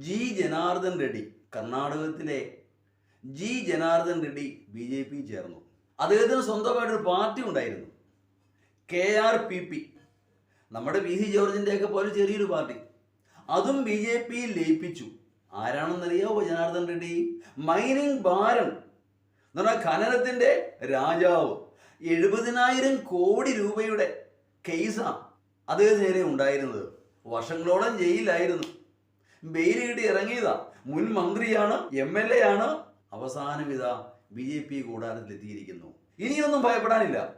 G Janardhan Reddy കർണാടകത്തിലെ G Janardhan Reddy B J P ചേർന്നു. അദ്ദേഹത്തിന് സ്വന്തമായിട്ടൊരു പാർട്ടി ഉണ്ടായിരുന്നു. K R P P. നമ്മുടെ വി സി ജോർജിന്റെയൊക്കെ പോലെ ചെറിയൊരു പാർട്ടി. അതും ബി ജെ പിയിൽ ലയിപ്പിച്ചു. ആരാണെന്നറിയാവോ ജനാർദ്ദൻ റെഡ്ഡി? മൈനിങ് ഭാരൻ എന്ന് പറഞ്ഞാൽ ഖനനത്തിന്റെ രാജാവ്. എഴുപതിനായിരം കോടി രൂപയുടെ കേസാണ് അദ്ദേഹത്തിന് നേരെ ഉണ്ടായിരുന്നത്. വർഷങ്ങളോളം ജയിലിലായിരുന്നു. ബെയിൽ ഇറങ്ങിയതാ. മുൻ മന്ത്രിയാണ് എം എൽ എ ആണ് അവസാനം ഇതാ ബി ജെ പി കൂടാരത്തിലെത്തിയിരിക്കുന്നു. ഇനിയൊന്നും ഭയപ്പെടാനില്ല.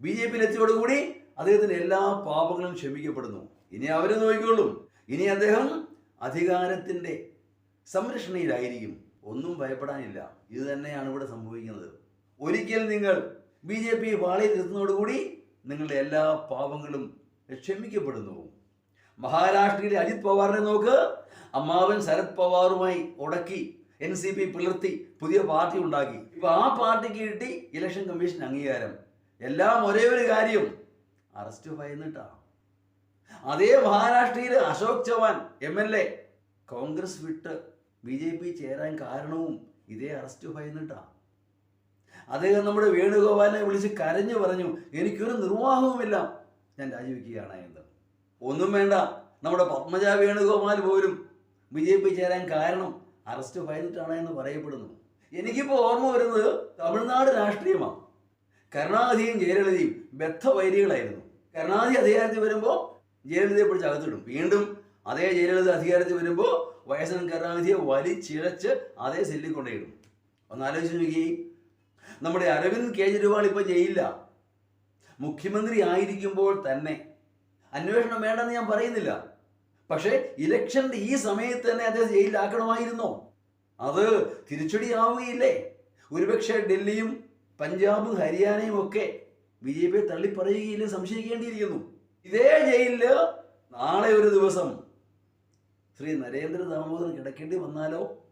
ബി ജെ പിയിൽ എത്തിയോടുകൂടി അദ്ദേഹത്തിന് എല്ലാ പാപങ്ങളും ക്ഷമിക്കപ്പെടുന്നു. ഇനി അവരെ നോക്കിക്കൊള്ളും. ഇനി അദ്ദേഹം അധികാരത്തിന്റെ സംരക്ഷണയിലായിരിക്കും. ഒന്നും ഭയപ്പെടാനില്ല. ഇത് തന്നെയാണ് ഇവിടെ സംഭവിക്കുന്നത്. ഒരിക്കൽ നിങ്ങൾ ബി ജെ പി പാളയത്തിലെത്തുന്നതോടുകൂടി നിങ്ങളുടെ എല്ലാ പാപങ്ങളും ക്ഷമിക്കപ്പെടുന്നു. മഹാരാഷ്ട്രയിലെ അജിത് പവാറിനെ നോക്ക്. അമ്മാവൻ ശരത് പവാറുമായി ഉടക്കി എൻ സി പി പിളർത്തി പുതിയ പാർട്ടി ഉണ്ടാക്കി. ഇപ്പൊ ആ പാർട്ടിക്ക് കിട്ടി ഇലക്ഷൻ കമ്മീഷൻ അംഗീകാരം. എല്ലാം ഒരേ ഒരു കാര്യം. അറസ്റ്റ് ഭയന്നിട്ടാ. അതേ മഹാരാഷ്ട്രയിൽ Ashok Chavan M L A Congress വിട്ട് ബി ജെ പി ചേരാൻ കാരണവും ഇതേ അറസ്റ്റ് ഭയന്നിട്ടാ. അദ്ദേഹം നമ്മുടെ വേണുഗോപാലിനെ വിളിച്ച് കരഞ്ഞു പറഞ്ഞു എനിക്കൊരു നിർവാഹവുമില്ല. ഞാൻ രാജിവെക്കുകയാണ് എന്ന്. ഒന്നും വേണ്ട. നമ്മുടെ പത്മജ വേണുഗോപാൽ പോലും ബി ജെ പി ചേരാൻ കാരണം അറസ്റ്റ് ഭയന്നിട്ടാണ് എന്ന് പറയപ്പെടുന്നു. എനിക്കിപ്പോൾ ഓർമ്മ വരുന്നത് തമിഴ്നാട് രാഷ്ട്രീയമാണ്. കരുണാനിധിയും ജയലളിതയും ബദ്ധവൈരികളായിരുന്നു കരുണാനിധി അധികാരത്തിൽ വരുമ്പോൾ ജയലളിതയെ പിടിച്ച് അകത്തിടും. വീണ്ടും അതേ ജയലളിത അധികാരത്തിൽ വരുമ്പോൾ വയസ്സൻ കരുണാനിധിയെ വലിച്ചിഴച്ച് അതേ സെല്ലിൽ ഒന്ന് ആലോചിച്ച് നോക്കി നമ്മുടെ അരവിന്ദ് കേജ്രിവാൾ ഇപ്പോൾ ജയിലില്ല മുഖ്യമന്ത്രി ആയിരിക്കുമ്പോൾ തന്നെ അന്വേഷണം വേണ്ടെന്ന് ഞാൻ പറയുന്നില്ല. പക്ഷേ ഇലക്ഷന്റെ ഈ സമയത്ത് തന്നെ അദ്ദേഹം ജയിലിലാക്കണമായിരുന്നോ. അത് തിരിച്ചടിയാവുകയില്ലേ? ഒരുപക്ഷെ ഡൽഹിയും പഞ്ചാബും ഹരിയാനയും ഒക്കെ ബി ജെ പിയെ തള്ളിപ്പറയുകയില്ല സംശയിക്കേണ്ടിയിരിക്കുന്നു. ഇതേ ജയിലിൽ നാളെ ഒരു ദിവസം ശ്രീ നരേന്ദ്ര ദാമോദരൻ കിടക്കേണ്ടി വന്നാലോ?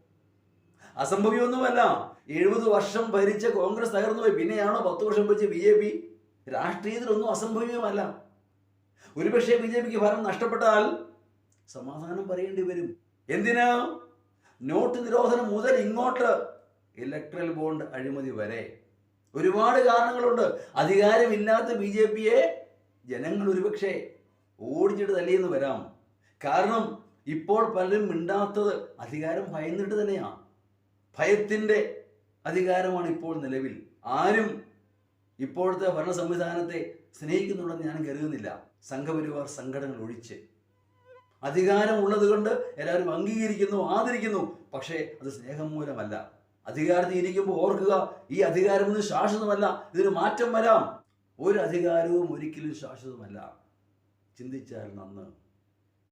അസംഭവ്യമൊന്നുമല്ല എഴുപത് വർഷം ഭരിച്ച കോൺഗ്രസ് തകർന്നുപോയി. പിന്നെയാണോ പത്ത് വർഷം ഭരിച്ച ബി ജെ പി? രാഷ്ട്രീയത്തിലൊന്നും അസംഭവ്യമല്ല ഒരുപക്ഷെ ബി ജെ പിക്ക് ഭരണം നഷ്ടപ്പെട്ടാൽ സമാധാനം പറയേണ്ടി വരും. എന്തിനാ? നോട്ട് നിരോധനം മുതൽ ഇങ്ങോട്ട് ഇലക്ട്രൽ ബോണ്ട് അഴിമതി വരെ. ഒരുപാട് കാരണങ്ങളുണ്ട്. അധികാരമില്ലാത്ത ബി ജെ പിയെ ജനങ്ങൾ ഒരുപക്ഷെ ഓടിച്ചിട്ട് തല്ലിയെന്ന് വരാം. കാരണം ഇപ്പോൾ പലരും മിണ്ടാത്തത് അധികാരം ഭയന്നിട്ട് തന്നെയാണ് ഭയത്തിന്റെ അധികാരമാണ് ഇപ്പോൾ നിലവിൽ. ആരും ഇപ്പോഴത്തെ ഭരണ സംവിധാനത്തെ സ്നേഹിക്കുന്നുണ്ടെന്ന് ഞാൻ കരുതുന്നില്ല. സംഘപരിവാർ സംഘടനകൾ ഒഴിച്ച്. അധികാരമുള്ളത് കൊണ്ട് എല്ലാവരും അംഗീകരിക്കുന്നു ആദരിക്കുന്നു. പക്ഷേ അത് സ്നേഹം മൂലമല്ല. അധികാരത്തിൽ ഇരിക്കുമ്പോൾ ഓർക്കുക ഈ അധികാരം ഒന്നും ശാശ്വതമല്ല. ഇതിന് മാറ്റം വരാം. ഒരു അധികാരവും ഒരിക്കലും ശാശ്വതമല്ല. ചിന്തിച്ചാൽ നന്ന്